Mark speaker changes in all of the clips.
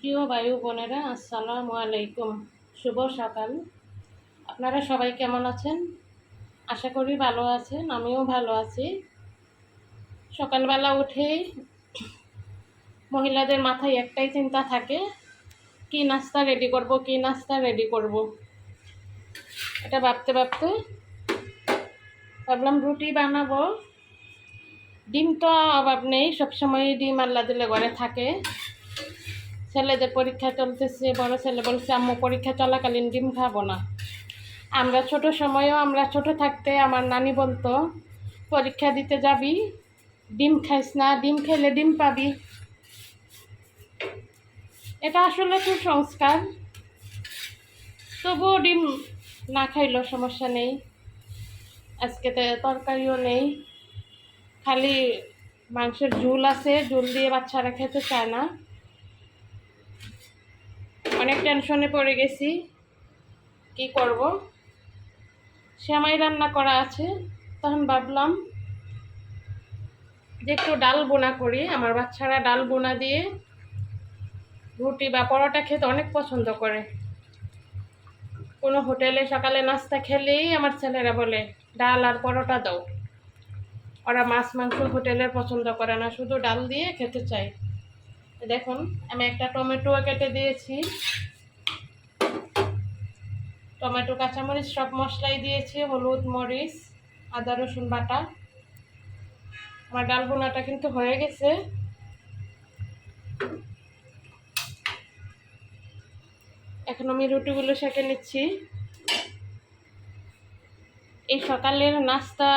Speaker 1: প্রিয় বায়ু বোনেরা, আসসালামু আলাইকুম। শুভ সকাল। আপনারা সবাই কেমন আছেন? আশা করি ভালো আছেন, আমিও ভালো আছি। সকালবেলা উঠেই মহিলাদের মাথায় একটাই চিন্তা থাকে, কি নাস্তা রেডি করব, কি নাস্তা রেডি করব। এটা ভাবতে ভাবতে ভাবলাম রুটি বানাবো। ডিম তো অভাব নেই সবসময় ডিম আল্লাহ দিলে ঘরে থাকে। ছেলেদের পরীক্ষা চলতেছে, বড় ছেলে বলছে, আম্মু, পরীক্ষা চলাকালীন ডিম খাব না। আমরা ছোট সময়েও আমরা ছোট থাকতে আমার নানি বলতো, পরীক্ষা দিতে যাবি, ডিম খাইস না, ডিম খেলে ডিম পাবি। এটা আসলে কুসংস্কার। তবুও ডিম না খাইলেও সমস্যা নেই, আজকে তো তরকারিও নেই, খালি মাংসের ঝুল আছে, ঝুল দিয়ে বাচ্চারা খেতে চায় না। অনেক টেনশনে পড়ে গেছি। কি করব? শ্যামাই রান্না করা আছে, তখন ভাবলাম যে একটু ডাল বোনা করি, আমার বাচ্চারা ডাল বোনা দিয়ে রুটি বা পরোটা খেতে অনেক পছন্দ করে। কোনো হোটেলে সকালে নাস্তা খেলেই আমার ছেলেরা বলে, ডাল আর পরোটা দাও। ওরা মাছ মাংস হোটেলের পছন্দ করে না, শুধু ডাল দিয়ে খেতে চায়। দেখুন, আমি একটা টমেটো কেটে দিয়েছি। টমেটো, কাঁচামরিচ সব মশলাই দিয়েছি, হলুদ, মরিচ, আদা, রসুন বাটা। আমার ডাল বোনাটা কিন্তু হয়ে গেছে। এখন আমি রুটিগুলো সেঁকে নিচ্ছি। এই সকালের নাস্তা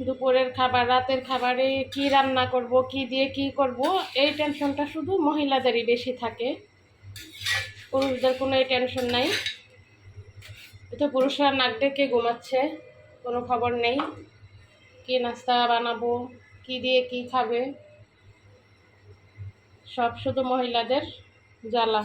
Speaker 1: দুপুরের খাবার, রাতের খাবারে কি রান্না করব, কি দিয়ে কি করব, এই টেনশনটা শুধু মহিলাদেরই বেশি থাকে। পুরুষদের কোনো এই টেনশন নাই। তো পুরুষরা নাক ডেকে ঘুমাচ্ছে, কোনো খবর নেই। কি নাস্তা বানাবো, কি দিয়ে কি খাবে? সব শুধু মহিলাদের জ্বালা।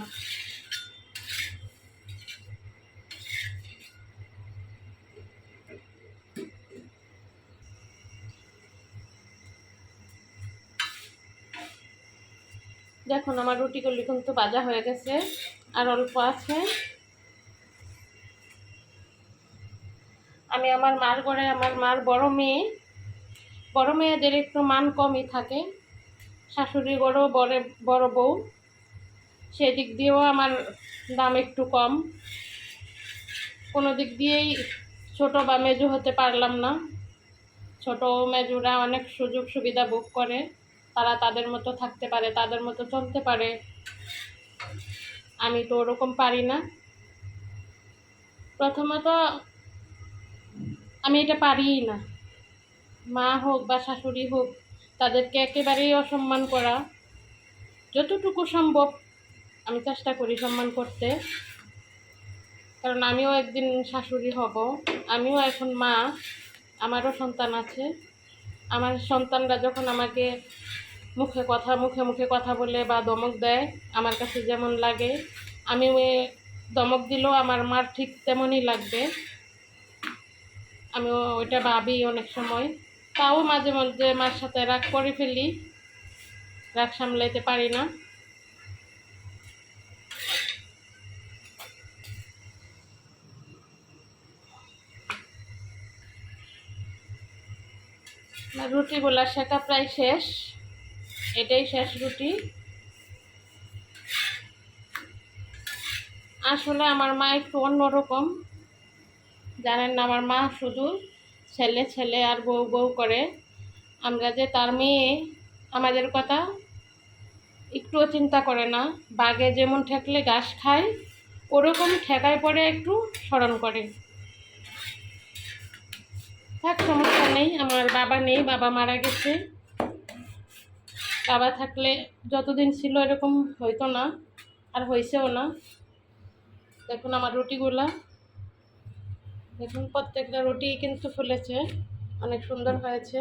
Speaker 1: দেখুন, আমার রুটি রুটিগুলি কিন্তু ভাজা হয়ে গেছে। আর অল্প আছে। আমি আমার মার ঘরে, আমার মার বড় মেয়ে। বড় মেয়েদের একটু মান কমই থাকে। শাশুড়ি বড় বড় বড় বউ। সেদিক দিয়েও আমার দাম একটু কম। কোনো দিক দিয়েই ছোট বা মেজু হতে পারলাম না। ছোট মেজুরা অনেক সুযোগ সুবিধা ভোগ করে। তারা তাদের মতো থাকতে পারে, তাদের মতো চলতে পারে। আমি তো ওরকম পারি না। প্রথমত, আমি এটা পারিই না। মা হোক বা শাশুড়ি হোক, তাদেরকে একেবারেই অসম্মান করা যতটুকু সম্ভব, আমি চেষ্টা করি সম্মান করতে। কারণ আমিও একদিন শাশুড়ি হব, আমিও এখন মা, আমারও সন্তান আছে। আমার সন্তানরা যখন আমাকে মুখে কথা, মুখে মুখে কথা বলে বা দমক দেয়, আমার কাছে যেমন লাগে। আমি দমক দিলেও আমার মার ঠিক তেমনই লাগবে। আমি ওইটা ভাবি অনেক সময়। তাও মাঝে মধ্যে মার সাথে রাগ করে ফেলি। রাগ সামলাইতে পারি না। রুটি রুটিগুলা শেখা প্রায় শেষ। এটাই শেষ রুটি। আসলে আমার মা একটু অন্যরকম। জানেন না আমার মা শুধু ছেলে ছেলে আর বউ বউ করে। আমরা যে তার মেয়ে, আমাদের কথা একটুও চিন্তা করে না। বাঘে যেমন ঠেকলে ঘাস খায়, ওরকম ঠেকায় পরে একটু স্মরণ করে। থাক, সমস্যা নেই। আমার বাবা নেই, বাবা মারা গেছে। বাবা থাকলে যতদিন ছিল এরকম হইতো না, আর হয়েছেও না। দেখুন আমার রুটিগুলা। দেখুন প্রত্যেকটা রুটি কিন্তু ফুলেছে, অনেক সুন্দর হয়েছে।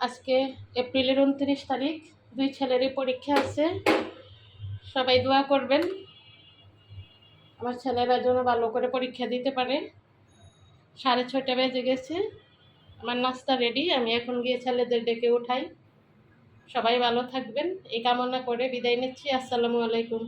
Speaker 1: আজকে এপ্রিলের উনত্রিশ তারিখ, দুই ছেলেরই পরীক্ষা আছে। সবাই দোয়া করবেন। আমার ছেলেরা যেন ভালো করে পরীক্ষা দিতে পারে। সাড়ে ছয়টা বেজে গেছে। আমার নাস্তা রেডি আমি এখন গিয়ে ছেলেদের ডেকে উঠাই। সবাই ভালো থাকবেন, এই কামনা করে বিদায় নিচ্ছি, আসসালামু আলাইকুম।